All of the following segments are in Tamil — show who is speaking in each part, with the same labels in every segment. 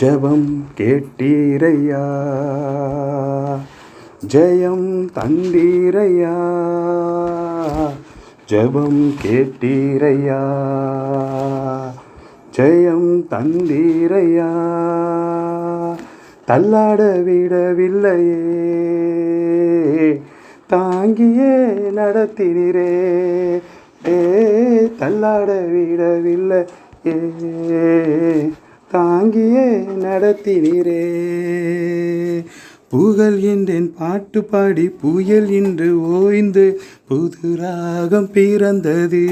Speaker 1: ஜெபம் கேட்டீரையா? ஜெயம் தந்தீரையா? ஜெபம் கேட்டீரையா? ஜெயம் தந்தீரையா? தள்ளாட விடவில்லையே தாங்கியே நடத்தினரே ஏ தள்ளாட விடவில்லை ஏ தாங்கியே நடத்தினீரே. புகழ் என்றேன் பாட்டு பாடி புயல் இன்று ஓய்ந்து புது ராகம் பிறந்தது.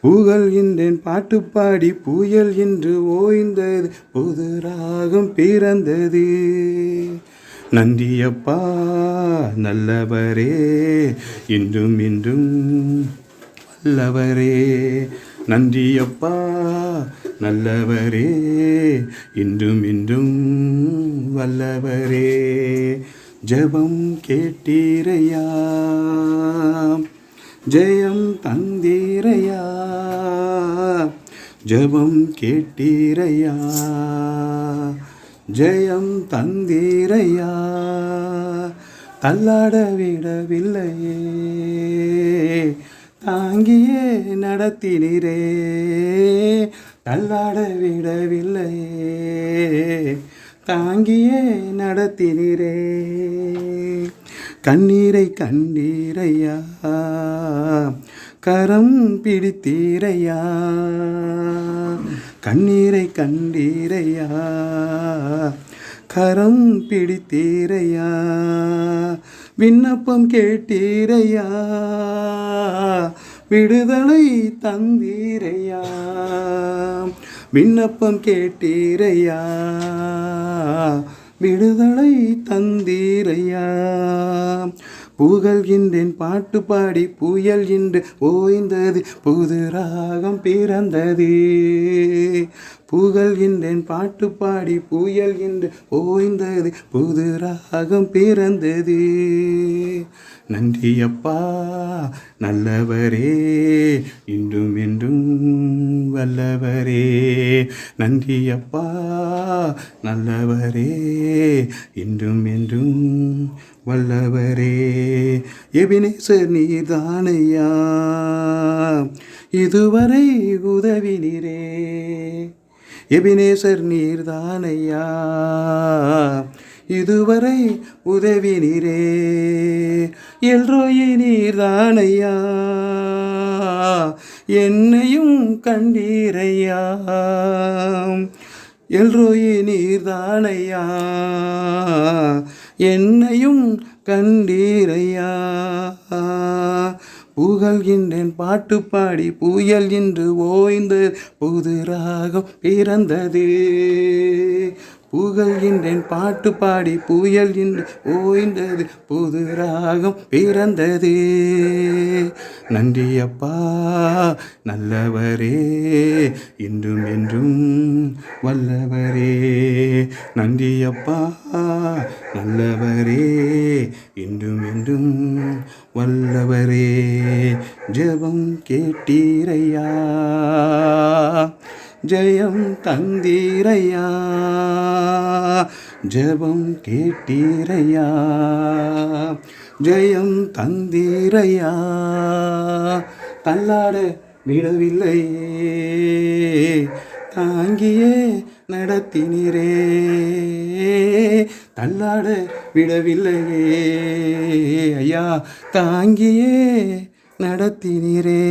Speaker 1: புகழ் என்றேன் பாட்டு பாடி புயல் என்று ஓய்ந்தது புது ராகம் பிறந்தது. நந்தியப்பா நல்லவரே இன்றும் இன்றும் வல்லவரே. நன்றி அப்பா நல்லவரே இன்றும் இன்றும் வல்லவரே. ஜபம் கேட்டீரையா? ஜெயம் தந்தீரையா? ஜபம் கேட்டீரையா? ஜெயம் தந்தீரையா? தள்ளாட விடவில்லையே. தாங்கியே நடத்தினீரே. தள்ளாட விடவில்லையே. தாங்கியே நடத்தினீரே. கண்ணீரை கண்டீரையா கரம் பிடித்தீரையா. கண்ணீரை கண்டீரையா கரம் பிடித்தீரையா. விண்ணப்பம் கேட்டீரையா? விடுதலை தந்தீரையா? விண்ணப்பம் கேட்டீரையா? விடுதலை தந்தீரையா? புகழ்கின்றேன் பாட்டு பாடி புயல் இன்று ஓய்ந்தது புது ராகம் பிறந்தது. புகழ்கின்றேன் பாட்டு பாடி புயல் இன்று ஓய்ந்தது புது ராகம் பிறந்தது. நன்றி அப்பா நல்லவரே. இன்றும் என்றும் வல்லவரே. நன்றி அப்பா நல்லவரே. இன்றும் என்றும் வல்லவரே. எபினேசர் நீர்தானையா. இதுவரை உதவினீரே. எபினேசர் நீர்தானையா. இதுவரை உதவி நீரே எல்ரோயி நீர்தானையா என்னையும் கண்டீரையா. எல்ரோயி நீர்தானையா என்னையும் கண்டீரையா. புகழ்கின்றேன் பாட்டு பாடி புயல் இன்று ஓய்ந்து புது ராகம் பிறந்தது. புகழ்கின்றேன் பாட்டு பாடி புயல் என்று ஓய்ந்தது புது ராகம் பிறந்தது. நன்றியப்பா நல்லவரே இன்றும் என்றும் வல்லவரே. நன்றியப்பா நல்லவரே இன்றும் என்றும் வல்லவரே. ஜெபம் கேட்டீரையா? ஜெயம் தந்தீரையா? ஜெபம் கேட்டீரையா? ஜெயம் தந்தீரையா? தள்ளாட விடவில்லையே தாங்கியே நடத்தினீரே. தள்ளாட விடவில்லையே. ஐயா தாங்கியே நடத்தினீரே.